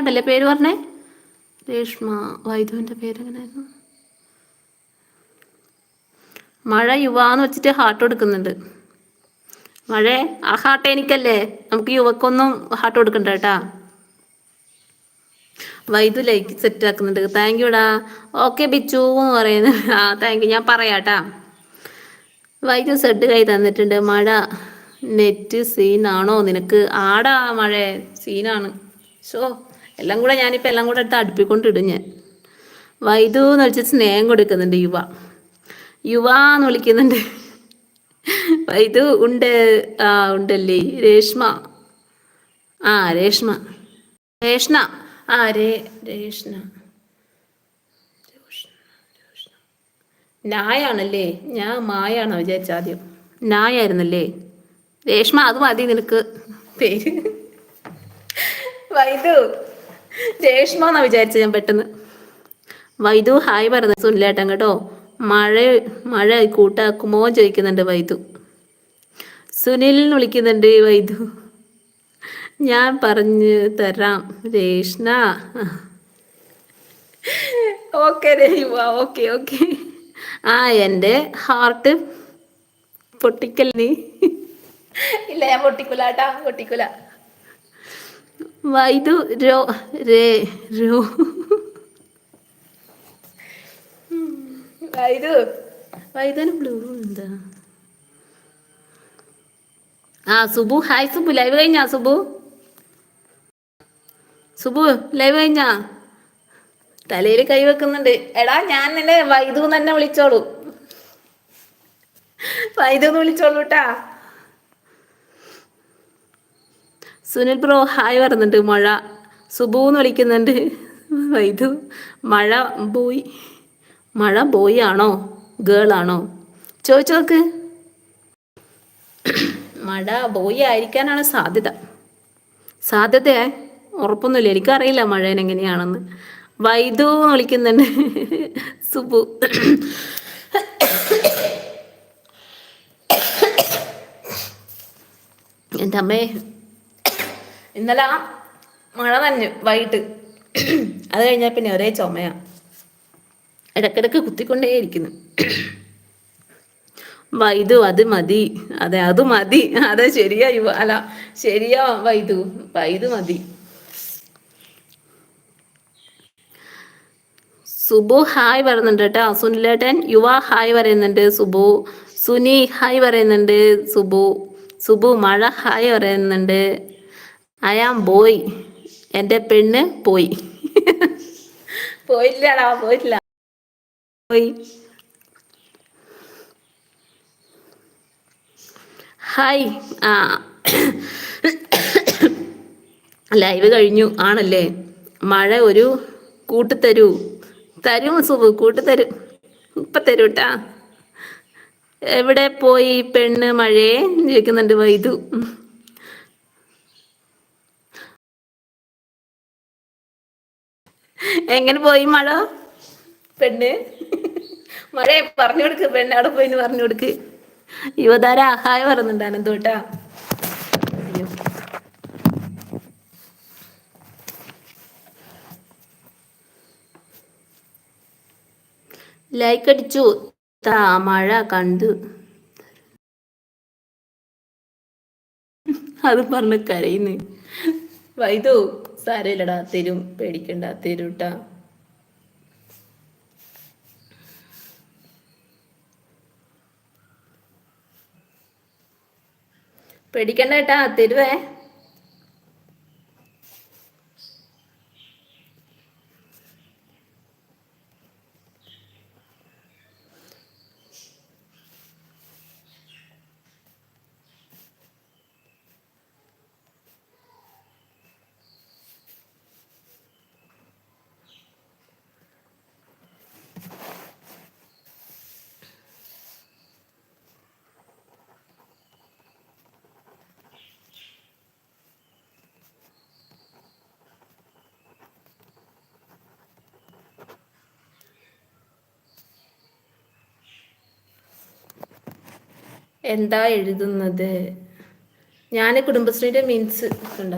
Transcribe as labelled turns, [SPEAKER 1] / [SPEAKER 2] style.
[SPEAKER 1] എന്നാണ്ടല്ലേ പേര് പറഞ്ഞേ? രേഷ്മ വൈദുവിന്റെ പേരെങ്ങനെയായിരുന്നു മഴ യുവാന്ന് വെച്ചിട്ട് ഹാർട്ട് കൊടുക്കുന്നുണ്ട്. മഴ ആ ഹാർട്ട് എനിക്കല്ലേ? നമുക്ക് യുവക്കൊന്നും ഹാർട്ട് കൊടുക്കണ്ട കേട്ടാ. വൈദ്യു ലൈക്ക് സെറ്റ് ആക്കുന്നുണ്ട്. താങ്ക് യുടാ ഓക്കെ ബിച്ചു എന്ന് പറയുന്നു ആ താങ്ക് യു ഞാൻ പറയാട്ടാ വൈദ്യു സെഡ് കൈ തന്നിട്ടുണ്ട്. മഴ നെറ്റ് സീനാണോ നിനക്ക് ആടാ മഴ. സീനാണ് ഷോ എല്ലാം കൂടെ ഞാനിപ്പോൾ എല്ലാം കൂടെ എടുത്ത് അടുപ്പിക്കൊണ്ടിടും ഞാൻ. വൈദു എന്ന് വെച്ച് സ്നേഹം കൊടുക്കുന്നുണ്ട് യുവ. യുവ എന്ന് വിളിക്കുന്നുണ്ട്. വൈദു ഉണ്ട് ആ ഉണ്ടല്ലേ? രേഷ്മ. ആ രേഷ്മ. രേഷ്ണ. ആ രേ രേഷ്ണ. നായാണല്ലേ? ഞാൻ മായാണോ വിചാരിച്ച ആദ്യം. നായായിരുന്നല്ലേ? രേഷ്മ അത് മതി നിനക്ക്. പേര്. വൈദു. രേഷ്മ എന്നാ വിചാരിച്ചത് ഞാൻ പെട്ടെന്ന്. വൈദു ഹായ് പറഞ്ഞ സുനിലേട്ടൻ കേട്ടോ. മഴ മഴ കൂട്ടാക്കുമോ ചോദിക്കുന്നുണ്ട് വൈദു. സുനിൽ വിളിക്കുന്നുണ്ട് വൈദു. ഞാൻ പറഞ്ഞു തരാം. Reshna. Okay Reva okay okay. ആ എന്റെ ഹാർട്ട് പൊട്ടിക്കൽ നീ. ഇല്ല ഞാൻ പൊട്ടിക്കൂല കേട്ടാ പൊട്ടിക്കൂല. വൈദു രോ രേ രോ. വൈദു. വൈദുന് ബ്ലൂ എന്താ ആ സുബു. ഹായ് സുബു. ലൈവ് കഴിഞ്ഞാ സുബു? സുബു ലൈവ് കഴിഞ്ഞാ? തലയിൽ കൈ വെക്കുന്നുണ്ട്. എടാ ഞാൻ നിന്നെ വൈദു തന്നെ വിളിച്ചോളൂ. വൈദു എന്ന് വിളിച്ചോളൂ കേട്ടാ സുനിൽ ബ്രോ ഹായ് പറയുന്നുണ്ട് മഴ. സുബൂന്ന് വിളിക്കുന്നുണ്ട്. വൈദു മഴ ബോയ് മഴ ബോയ് ആണോ ഗേൾ ആണോ ചോദിച്ചു നോക്ക്. മഴ ബോയ് ആയിരിക്കാനാണ് സാധ്യത. സാധ്യത? ഉറപ്പൊന്നുമില്ല. എനിക്കറിയില്ല മഴേനെങ്ങനെയാണെന്ന് വൈദു എന്ന് വിളിക്കുന്നുണ്ട്. സുബു. എന്റെ അമ്മേ? ഇന്നലെ ആ മഴ നനഞ്ഞു വൈകിട്ട്. അത് കഴിഞ്ഞാൽ പിന്നെ ഒരേ ചുമയാ. ഇടക്കിടക്ക് കുത്തിക്കൊണ്ടേയിരിക്കുന്നു വൈദു അത് മതി. അതെ അത് മതി. അതെ ശരിയാ യുവ അല്ല ശരിയാ വൈദു. വൈദു മതി. സുബു ഹായ് പറയുന്നുണ്ട് കേട്ടോ. സുനിലേട്ടൻ യുവ ഹായ് പറയുന്നുണ്ട്. സുബു സുനി ഹായ് പറയുന്നുണ്ട്. സുബു സുബു മഴ ഹായ് പറയുന്നുണ്ട്. ഐ പോയി ബോയ് എന്റെ പെണ്ണ് പോയി. പോയില്ലടാ പോയില്ല പോയി. ഹായ് ആ. ലൈവ് കഴിഞ്ഞു. ആണല്ലേ? മഴ ഒരു കൂട്ട് തരൂ തരും സുബു കൂട്ട് തരും ഇപ്പം തരൂ കേട്ടാ എവിടെ പോയി പെണ്ണ് മഴയെ? ചോദിക്കുന്നുണ്ട് വൈദു. എങ്ങനെ പോയി മഴ? പെണ്ണ്. മഴ പറഞ്ഞു കൊടുക്ക് പെണ്ണ് അവിടെ പോയിന്ന് പറഞ്ഞു കൊടുക്ക്. യുവതാര ആഹായ അനന്തോട്ടാ അയ്യോ. ലൈക്ക് അടിച്ചു. താ മഴ കണ്ടു. അത് പറഞ്ഞ് കരയുന്നു. വൈദു സാരമില്ലടാ തരും പേടിക്കണ്ട തരൂട്ടാ. പേടിക്കണ്ട കേട്ടാ തരുവേ. എന്താ എഴുതുന്നത്? ഞാൻ കുടുംബശ്രീയുടെ മീൻസ് കണ്ട